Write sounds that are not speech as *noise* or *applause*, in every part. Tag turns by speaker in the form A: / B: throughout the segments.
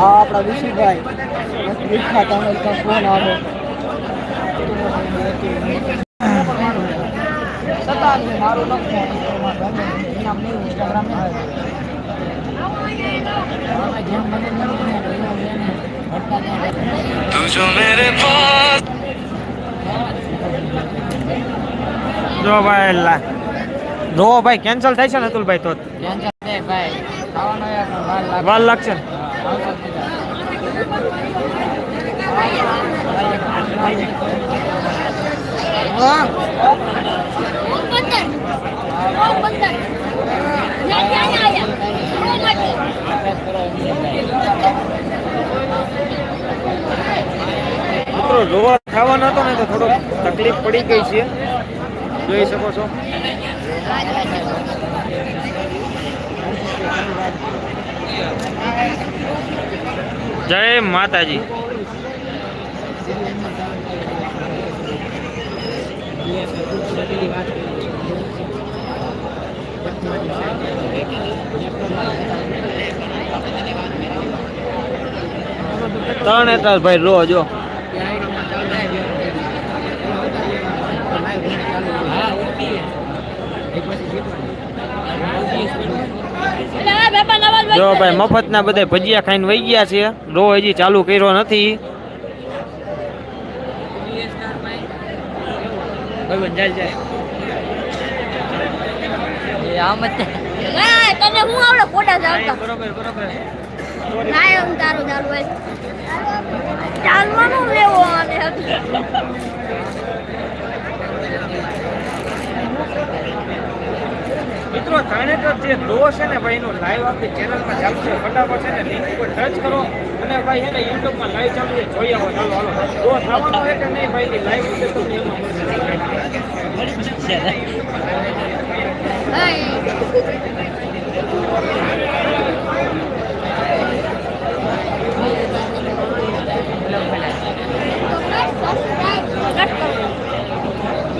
A: આ આપણા વિશુભાઈ. વિખ્યાત અમેરિકા ફોન
B: જો ભાઈ જો ભાઈ કેન્સલ થાય છે ને અતુલભાઈ તો
A: કેન્સલ થાય ભાઈ. વાર
B: લાગશે. મિત્રો, જોવા ખાવાનો હતો ને તો થોડો તકલીફ પડી ગઈ છે. જોઈ શકો છો. જય માતાજી. ત્રણ એતાલ ભાઈ રો જો. જો ભાઈ મફત ના બધા ભજીયા ખાઈને વહી ગયા છે. રો હજી ચાલુ કર્યો નથી.
A: આમ જ
C: ના તને હું આવડે ફોટા
B: બરોબર બરોબર.
C: ના એમ તારું ચાલુ ચાલવાનું લેવો અને
B: મિત્રો થાણેતર જે લો છે ને ભાઈ, એનું લાઈવ આપણી ચેનલમાં ચાલુ છે. ફટાફટ છે ને લિંક ઉપર ટચ કરો અને ભાઈ એને ને યુટ્યુબમાં લાઈવ ચાલુ જોઈ આવો, ચાલો, હાલો. લો થવાનો છે કે નહીં ભાઈ લાઈવ ઉપર તમને એમાં મળશે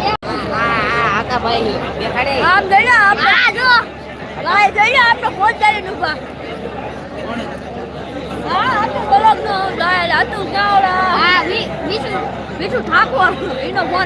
A: આકા ભાઈ દેખાડે
C: આમ જઈએ આમ આ જો લાય જઈએ આપણે ફોન ચાલીને ઊભા હા આતું બલક નો લાય આતું કાવડા હા વી વિશુ વિશુ ઠાકોર એનો ફોન મેટ પે લઈ હાલો મિત્રો
A: આઈફોન ના
C: હા
A: ચાર્જર ચાર્જિંગ આવી ગઈ ચાર્જિંગ એ તો હતું યો ચાર્જિંગમાં અરે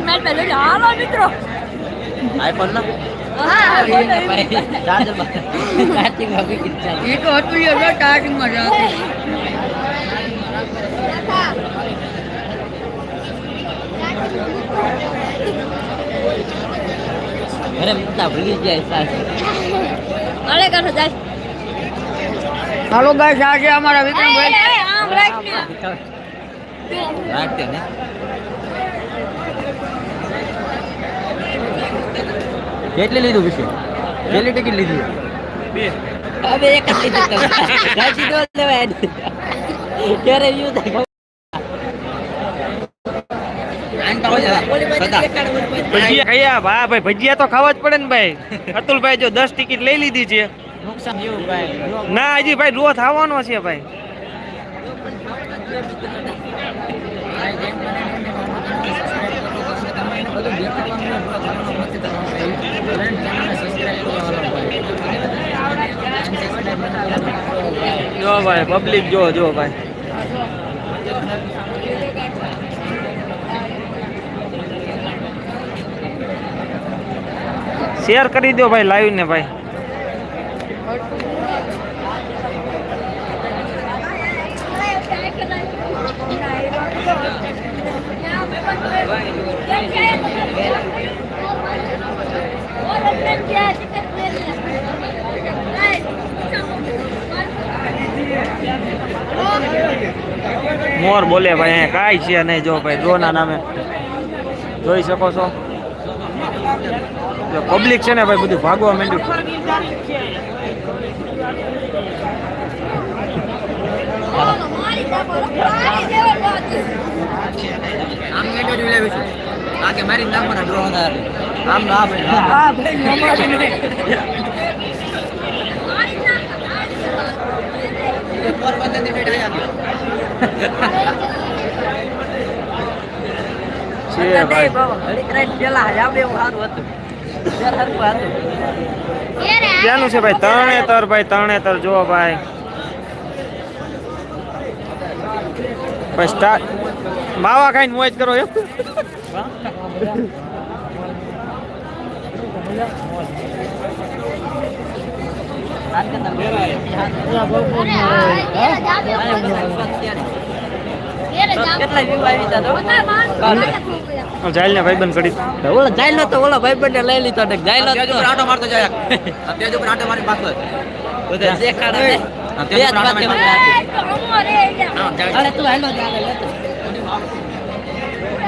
A: મુક્તા ભૂલી જાય સાચી
C: અલે કાઢો જાય
A: હાલો ગાઈસ આજે અમારા
C: એ, એ, એ, આમ રાખ ને
A: રાખતે ને કેટલી લીધું વિશે? કેટલી ટિકિટ લીધી? હવે એક જ લીધી રાજી તો લેવાય ક્યારે વ્યૂ થાય
B: ભજીયા ખાયા ભા ભાઈ ભજીયા તો ખાવા જ પડે ને ભાઈ. અતુલભાઈ જો દસ ટિકિટ લઈ લીધી છે.
A: ના. હજી ભાઈ
B: રોજ આવવાનો છે ભાઈ. રો થવાનો છે ભાઈ જો ભાઈ પબ્લિક જો જો ભાઈ શેર કરી દો ભાઈ લાઈવ ને ભાઈ મોર બોલે ભાઈ, અહીંયા કાંઈ છે નહીં જો ભાઈ ડ્રોના નામે. જોઈ શકો છો. પબ્લિક છે ને ભાઈ, બધું ભાગવા માંડ્યું.
A: આમ આગે મારી નાખવાના ડ્રો હતા આમ ના ભાઈ હા ની
B: ક્યાંનું છે ભાઈ? તરણેતર ભાઈ તરણેતર. જો ભાઈ. ભાઈ સ્ટાર્ટ માવા ખાઈને મોજ કરો એમ. જાઈલ ને ભાઈબંધ કરી
A: ઓલો જાયલો તો ઓલો ભાઈબંધને લઈ લીધો ને
D: આટો મારતો જાય. *laughs* તેજ ઉપર આટો મારી પાછો
A: દેખાડે ને.
D: હા,
A: બે
D: તે
A: જ
D: પ્રાણ
A: બાકી અરે તું હાલો જ આગળ લેતો.
B: ભાઈ છે ત્રણેયને તમે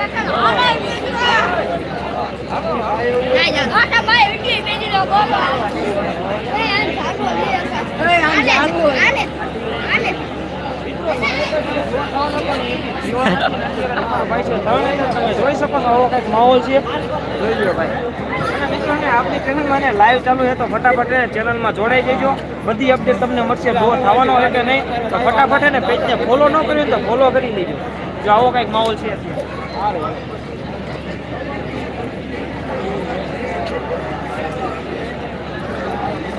B: જોઈ શકો છો આવો કંઈક માહોલ છે જોઈ લો ભાઈ મિત્રોને આપણી ચેનલમાં ને લાઈવ ચાલુ છે તો ફટાફટ ચેનલમાં જોડાઈ જજો બધી અપડેટ તમને મળશે ડોર થવાનો હોય કે નહીં તો ફટાફટ એને પેજને ફોલો ન કર્યું તો ફોલો કરી લેજો. જો આવો કંઈક માહોલ છે. અત્યારે.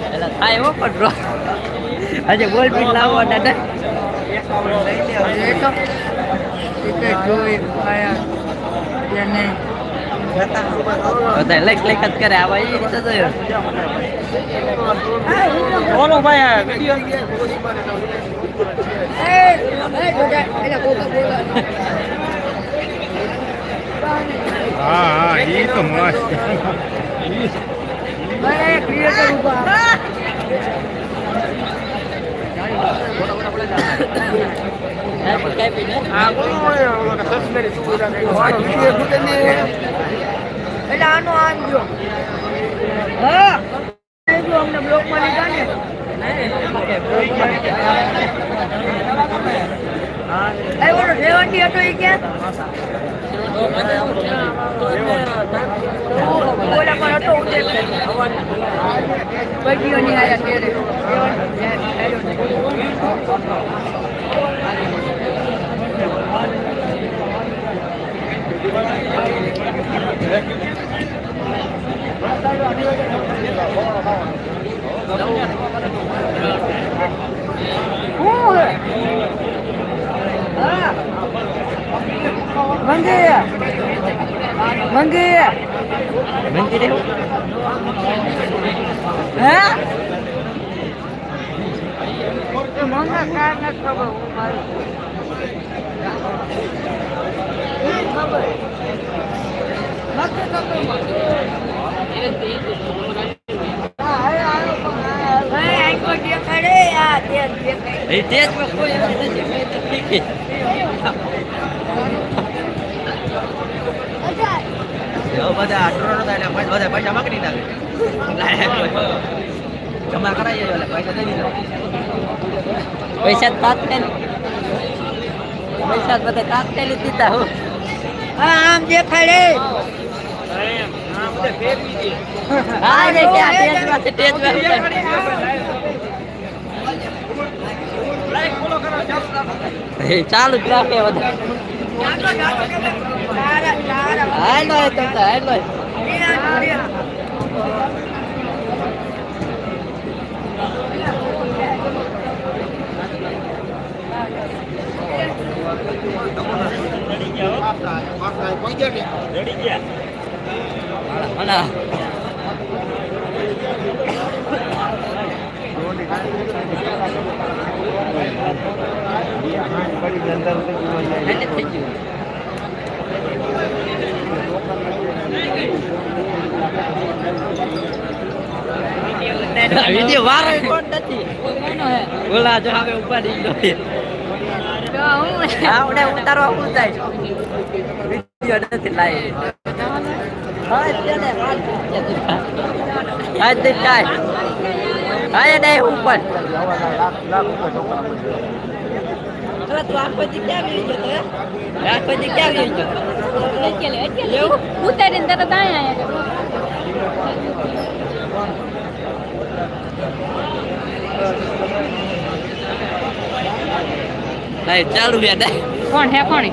A: એટલે થાય હો પણ ડ્રો હજે બોલ પીટ લાવવાના ને બધા લખ લખ જ કરે આવા એ રીતે જોયો
B: બોલો ભાઈ આ વિડીયો
E: હા હા એ તો મસ્ત.
F: આનો આનજો હા. અમને બ્લોકમાં લીધા હતો એ ક્યાં ઓલા પણ હતો ઉદય બગીઓની આયા ત્યારે મંગી. મંગી
A: મંદિરે
F: હે? મંગા કાર ન ખબર હું મારું. ખબર.
A: એ તેજમાં કોઈ એમ નથી
D: જો બધા આટલો થાય એટલે બધા પૈસા માગી નાખે. જમા કરાવી જાય પૈસા દઈ દીધા.
A: પૈસા તાત્કાલિક. પૈસા બધા તાત્કાલિક દીધા. હું.
F: આમ દેખાડે.
B: બધે
A: હા કે આ તેજમાં છે તેજમાં છે.
B: ચાલુ જ રાખો
A: એ ચાલુ જ રાખે બધા હાલો એ તો તો હાલો હલા એને થઈ ગયું વીડિયો વારો કોણ નથી? બોલા જો હવે ઉપાડી ગયો આવડે ઉતારવા હું જાય વિડિયો નથી લાઈ હા તેને હા તે કાય હા એ નહીં ઉપર. અરે તું આખો દી ક્યાં ગઈ ગયો તો આખો દી ક્યાં ગઈ ગયો?
C: ઉતારીને તરત અહીંયા
A: નહીં ચાલુ છે નહીં
C: કોણ હે કોણ?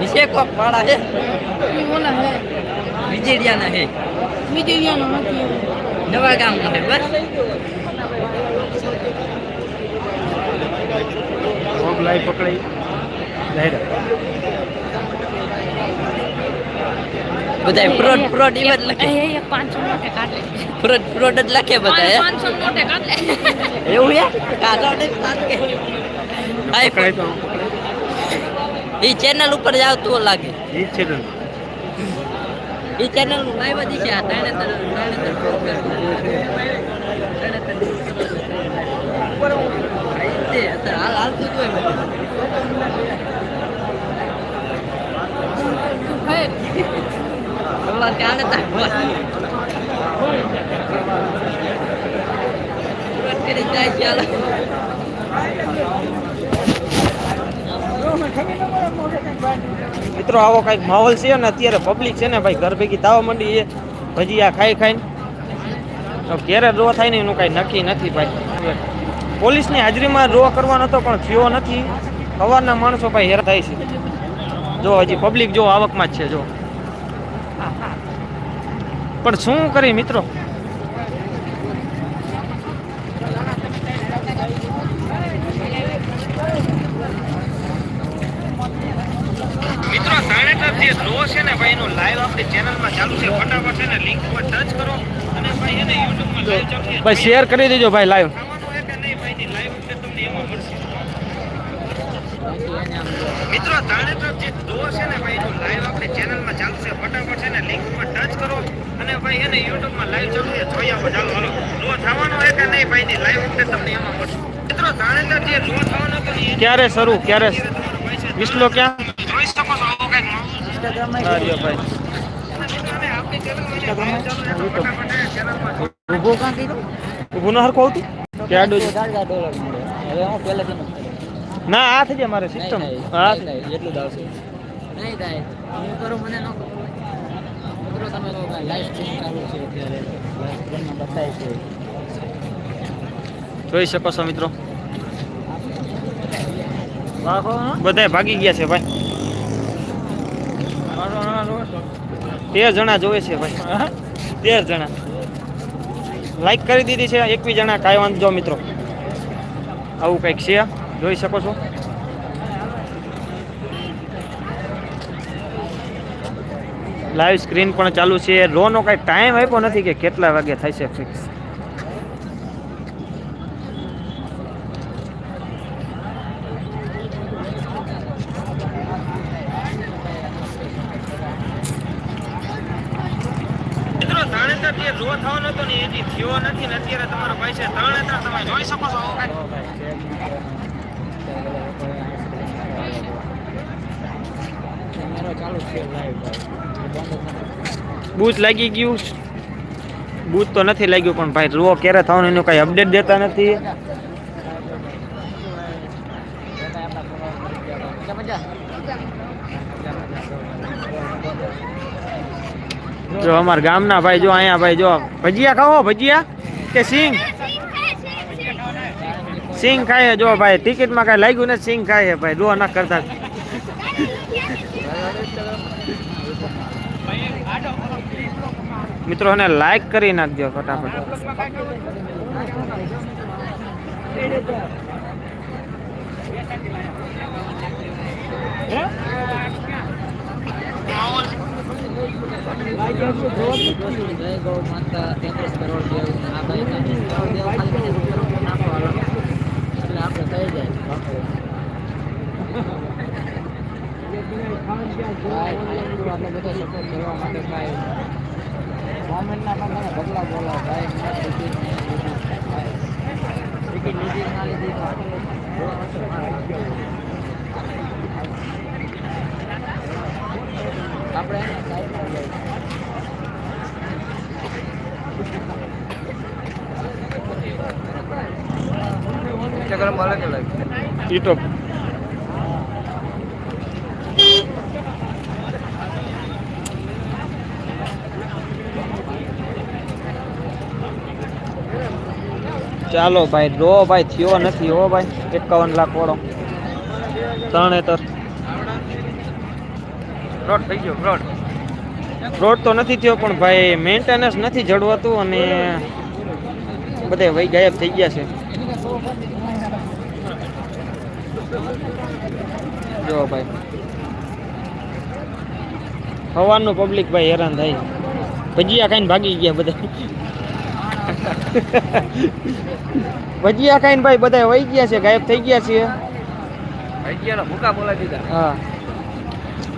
A: વિશે કોક પાડા હે.
C: ઓલા હે.
A: વિજેડિયાના છે
C: વિજયનો નથી.
A: નવા ગામના હે બસ.
B: લાઈ પકડાઈ
A: બધા લખે
C: એ નોટે કાઢ લે
A: જ લખે બધા હે?
C: પાંચસો નોટે કાઢ લે
A: એવું હે કાઢો ને કાઢ કે
E: પકડાય તો
A: ઈ ચેનલ ઉપર જાવ તો લાગે
E: ઈ જ
A: ઈ ચેનલનું લાઈવ જ છે આ. ઉપર છે
B: મિત્રો, આવો કંઈક માહોલ છે ને અત્યારે પબ્લિક છે ને ભાઈ ઘર ભેગી તાવા મંડી છે. ભજીયા ખાઈ ખાઈને. તો ક્યારે ડ્રો થાય ને એનું કાંઈ નક્કી નથી ભાઈ. પોલીસની હાજરીમાં ડ્રો કરવાનો હતો પણ થયો નથી. સવારના માણસો ભાઈ હેરા થાય છે. જો હજી પબ્લિક જો આવકમાં જ છે જો. પણ શું કરી મિત્રો? મિત્રો તાણેતર જે ડ્રો છે ને ભાઈ એનું લાઈવ આપણી ચેનલમાં ચાલુ છે. ફટાફટ છે ને લિંક ઉપર ટચ કરો. અને ભાઈ એને યુટ્યુબમાં લાઈવ ચાલુ ભાઈ શેર કરી દેજો ભાઈ લાઈવ થવાનું છે કે નહીં ભાઈ ની લાઈવ અપડેટ તમને એમાં મળશે મિત્રો તાણેતર જે ડ્રો છે ને ભાઈ એનું લાઈવ આપણી ચેનલમાં ચાલુ છે ફટાફટ છે ને લિંક ઉપર ટચ કરો અને ભાઈ એને યુટ્યુબમાં લાઈવ ચાલુ છે જોઈ આવો ચાલો હાલો ડ્રો થવાનો છે કે નહીં ભાઈ ની લાઈવ અપડેટ તમને એમાં મળશે મિત્રો તાણેતર જે ડ્રો થવાનો હતો ને એ ક્યારે શરૂ? ક્યારે? વિસલો ક્યાં? જોઈ ન આ થઈ જાય મારે સિસ્ટમ
A: એટલું થાય હું મને. મિત્રો તમે કહો લાઈવ સ્ટ્રીમ ચાલુ છે અત્યારે. લાઈવ સ્ટ્રીમમાં બતાવે છે.
B: જોઈ શકો છો મિત્રો. બધાય ભાગી ગયા છે ભાઈ. તેર જણા જોવે છે ભાઈ. તેર જણા. લાઈક કરી દીધી છે એકવીસ જણા કાંઈ વાંધો મિત્રો. આવું કંઈક છે. જોઈ શકો છો. લાઈવ સ્ક્રીન પણ ચાલુ છે. રોનો કાંઈ ટાઈમ આપ્યો નથી કે કેટલા વાગે થાય છે ફિક્સ મિત્રો તાણેતર જે ડ્રો થવાનો હતો ને એ હજી થયો નથી ને અત્યારે તમારો ભાઈ છે તાણેતર તમે જોઈ શકો છો આવું કાંઈક.
A: કેમેરો ચાલુ છે લાઈવ
B: બૂથ લાગી ગયું બૂથ તો નથી લાગ્યું, પણ ભાઈ જુઓ ક્યારે થવાનું, એનું કઈ અપડેટ દેતા નથી. જો અમારા ગામના ભાઈ, જો અહીંયા ભાઈ, જો ભજીયા ખાઓ ભજીયા? કે સિંગ? સિંગ ખાય જો ભાઈ ટિકિટમાં કાંઈ લાગ્યું નથી, સિંગ ખાય ભાઈ રો ના કરતા. મિત્રો એને લાઈક કરી નાખજો ફટાફટ.
A: આપણે ઈ જાય બાપરે. ભાઈ, આટલો બધો support કરવા માટે ભાઈ કોમેન્ટના પણ મને બગલા બોલાવો ભાઈ મને ટિકિટ નહીં લીધી ભાઈ ટિકિટ લીધી ના લીધી તો આપણે જોવા માટે મારે આપણે એને સાઈડમાં લઈ
B: ઈ તો ચાલો ભાઈ ડ્રો ભાઈ થયો નથી હો ભાઈ એકાવન લાખ વાળો. ત્રણેતર ફ્રોડ થઈ ગયો ફ્રોડ ફ્રોડ તો નથી થયો પણ ભાઈ મેન્ટેનન્સ નથી જળવાતું અને બધે વહી ગાયબ થઈ ગયા છે. જો ભાઈ. સવારનું પબ્લિક ભાઈ હેરાન થાય. ભજીયા ખાઈને ભાગી ગયા બધા. *laughs* ભજીયા ખાઈને ભાઈ બધા વહી ગયા છે ગાયબ થઈ ગયા છે
D: ભૂકા બોલાવી દીધા.
B: હા.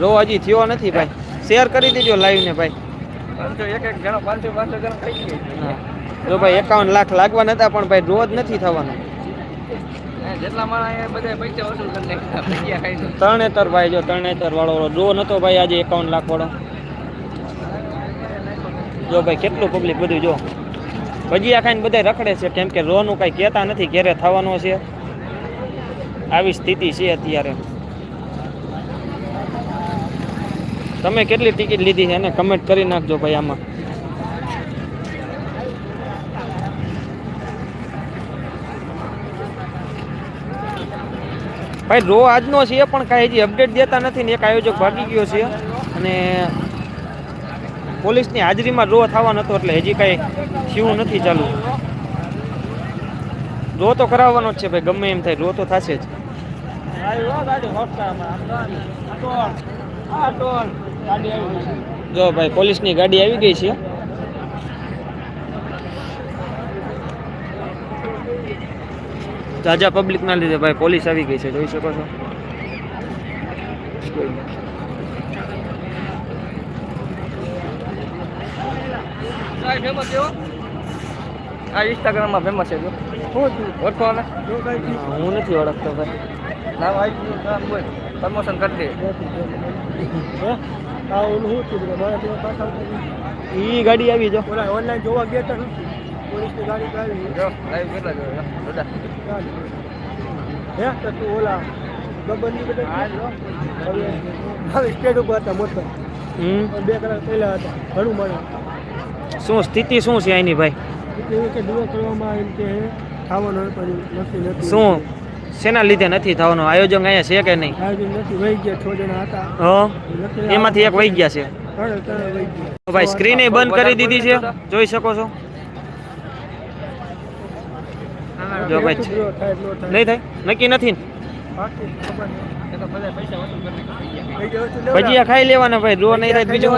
B: રો હજી થયો નથી ભાઈ. શેર કરી દેજો લાઈવ ને ભાઈ. જો ભાઈ એકાવન લાખ લાગવા નતા પણ ભાઈ રોજ નથી થવાનું. તરણેતર ભાઈ જો તરણેતર વાળો ડ્રો નતો ભાઈ આજે એકાવન લાખ વાળો. જો ભાઈ કેટલું પબ્લિક બધું જો. ભજીયા ખાઈને બધા રખડે છે, કેમ કે રોનું કાંઈ કહેતા નથી ક્યારે થવાનું છે. આવી સ્થિતિ છે અત્યારે. તમે કેટલી ટિકિટ લીધી છે એને કમેન્ટ કરી નાખજો ભાઈ આમાં. ભાઈ, રો આજનો છે, પણ કાંઈ હજી અપડેટ દેતા નથી ને એક આયોજક ભાગી ગયો છે. અને પોલીસની હાજરીમાં રો થવા હતો એટલે હજી કાંઈ થયું નથી ચાલુ. રો તો કરાવવાનો જ છે ભાઈ, ગમે એમ થાય રો તો થશે જ. જો ભાઈ, પોલીસની ગાડી આવી ગઈ છે. જાજા પબ્લિકના લીધે ભાઈ, પોલીસ આવી ગઈ છે, જોઈ શકો છો.
D: ફેમસ છે આ ઇન્સ્ટાગ્રામમાં ફેમસ છે જો. ઓળખો ને
B: હા, હું નથી ઓળખતો ભાઈ.
D: ના ગયું નામ બોલ. પ્રમોશન કરી દે.
B: ઈ ગાડી આવી જો.
F: ઓનલાઈન જોવા ગયા હતા પોલીસની ગાડી આવી.
D: જો લાઈવ કેટલા જો બધા.
F: હે? તો તું ઓલા ગબ્બરની બધા હવે સ્ટેડ ઉપર હતા મોટા.
B: હમ.
F: બે કલાક પહેલા હતા ઘણું મળે
B: શું સ્થિતિ શું છે એની ભાઈ?
F: એવું કે દુઆ કરવામાં એમ કે ખાવાનું પણ નથી નથી.
B: શું? શેના લીધે નથી થવાનું? આયોજન અહીંયા છે કે નહીં?
F: આયોજન નથી વહી ગયા છ જણા હતા.
B: હ? એમાંથી એક વહી ગયા છે? ભાઈ સ્ક્રીન બંધ કરી દીધી છે? જોઈ શકો છો? જો ભાઈ નહીં થાય? નક્કી નથી. ભજીયા ખાઈ લેવાના ભાઈ રો નહીં થાય બીજું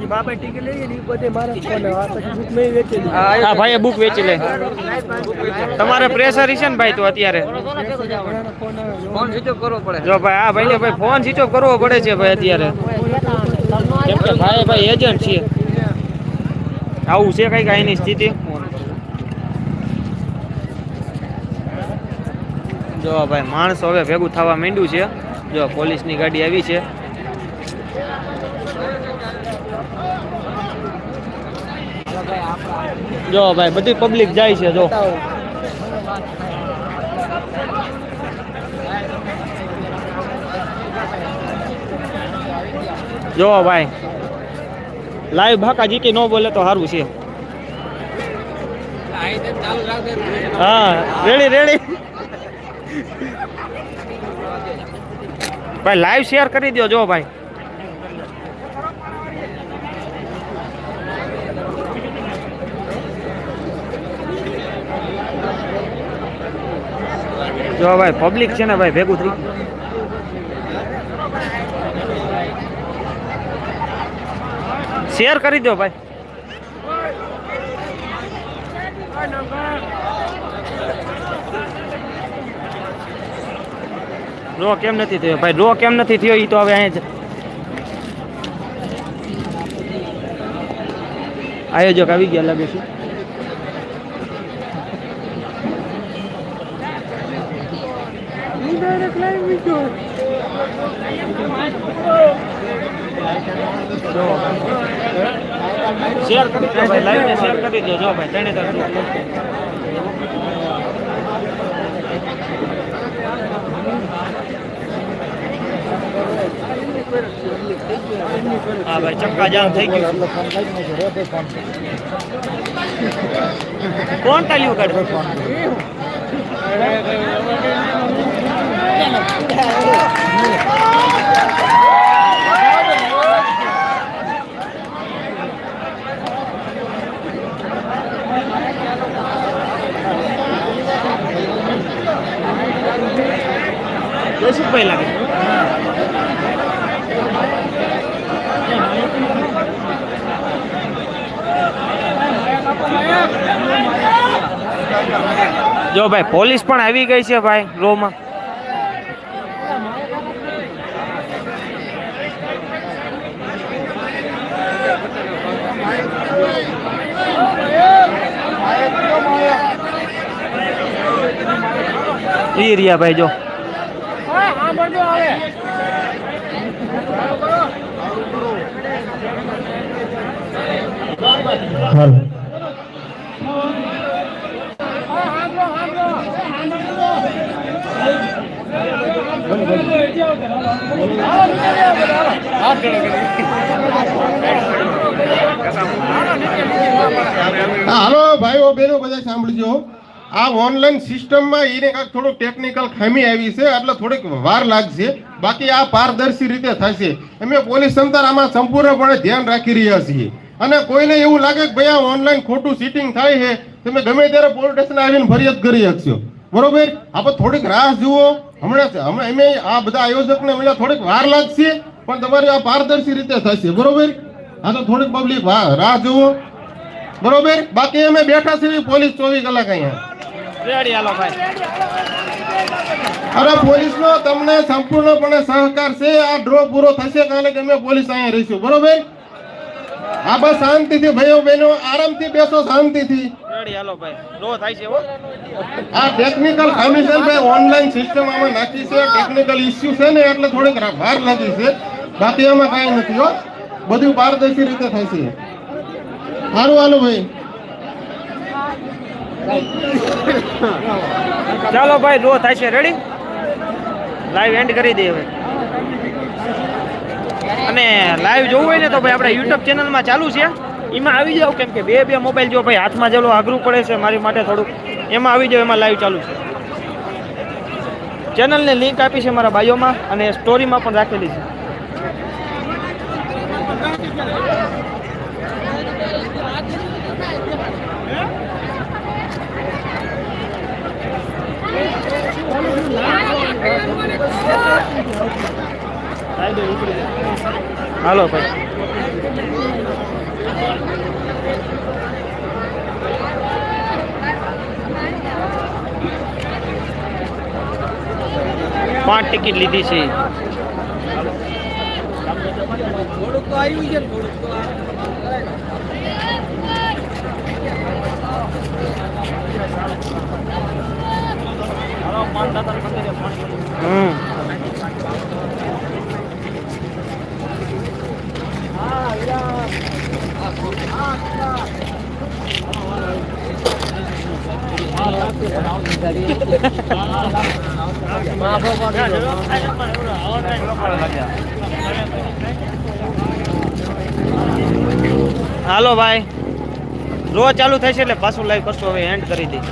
B: હું
F: ને પછી બુક મેં વેચેલી.
B: હા ભાઈએ બુક વેચી લે. તમારે પ્રેશર છે ને ભાઈ તો અત્યારે? જો ભાઈ આ ભાઈને ભાઈ ફોન સ્વિચ ઓફ કરવો પડે છે ભાઈ અત્યારે. કેમ કે ભાઈ ભાઈ એજન્ટ છે આવું છે કઈ કાંઈની સ્થિતિ? જો ભાઈ માણસો હવે ભેગું થવા માંડ્યું છે. જો પોલીસની ગાડી આવી છે. જો ભાઈ, બધી પબ્લિક જાય છે, જો. જો ભાઈ લાઈવ ભાકા જીતી ન બોલે તો સારું છે. હા રેડી રેડી ભાઈ લાઈવ શેર કરી દો જો ભાઈ. જો ભાઈ પબ્લિક છે ને ભાઈ ભેગું થઈ શેર કરી દો ભાઈ. ડ્રો કેમ નથી થયો? ભાઈ ડ્રો કેમ નથી થયો એ તો હવે અહીં જ. આયોજક આવી ગયા લાગે છે. શેર કરી દો ભાઈ, લાઈવ ને શેર કરી દો. જો ભાઈ, ત્રણે ત્રણ હા, ભાઈ, ચક્કા જામ થઈ ગયું કોણ તાલ્યું કાઢ જો ભાઈ પોલીસ પણ આવી ગઈ છે ભાઈ રોમાં. ઈ રહ્યા ભાઈ જો.
G: હા હાલો ભાઈઓ બેનો બધા સાંભળજો. આ ઓનલાઈન સિસ્ટમમાં એને કાંઈક થોડુંક ટેકનિકલ ખામી આવી છે, એટલે થોડીક વાર લાગશે. બાકી આ પારદર્શી રીતે થશે. અમે પોલીસ તંત્ર આમાં સંપૂર્ણપણે ધ્યાન રાખી રહ્યા છીએ. અને કોઈને એવું લાગે કે ભાઈ આ ઓનલાઈન ખોટું સીટિંગ થાય છે, તમે ગમે ત્યારે પોલીસ સ્ટેશન આવીને ફરિયાદ કરી શકશો. બરોબર? આપણે થોડીક રાહ જુઓ. હમણાં હમણાં અમે આ બધા આયોજકને મળ્યા થોડીક વાર લાગશે, પણ તમારી આ પારદર્શી રીતે થશે. બરોબર? આ તો થોડીક પબ્લિક રાહ જુઓ. બરોબર? બાકી અમે બેઠા છીએ પોલીસ ચોવીસ કલાક અહીંયા.
B: રેડી હાલો ભાઈ.
G: અરે પોલીસનો તમને સંપૂર્ણપણે સહકાર છે આ ડ્રો પૂરો થશે કારણ કે અમે પોલીસ અહીંયા રહીશું બરોબર? હા બસ શાંતિથી ભાઈઓ બહેનો આરામથી બેસો શાંતિથી. આ ટેકનિકલ ખામી ને ભાઈ ઓનલાઈન સિસ્ટમ આમાં નાખી છે ટેકનિકલ ઇસ્યુ છે ને એટલે થોડીક ભાર લાગી છે. બાકી એમાં કાંઈ નથી હો. બધું પારદર્શી રીતે થાય છે. સારું હાલો ભાઈ.
B: ચાલો ભાઈ ડ્રો થાય છે. રેડી લાઈવ એન્ડ કરી દઈએ હવે. અને લાઈવ જોવું હોય ને તો ભાઈ આપણે યુટ્યુબ ચેનલમાં ચાલુ છે. એમાં આવી જાવ કેમ કે બે બે મોબાઈલ જો ભાઈ હાથમાં જેલો આઘરું પડે છે, મારી માટે થોડુંક. એમાં આવી જાવ એમાં લાઈવ ચાલુ છે. ચેનલની લિંક આપી છે મારા બાયોમાં અને સ્ટોરીમાં પણ રાખેલી છે. હાલો ભાઈ. પાંચ ટિકિટ લીધી છે. હાલો ભાઈ. રોજ ચાલુ થશે એટલે પાછું લાઈવ કરશું. હવે એન્ડ કરી દઈ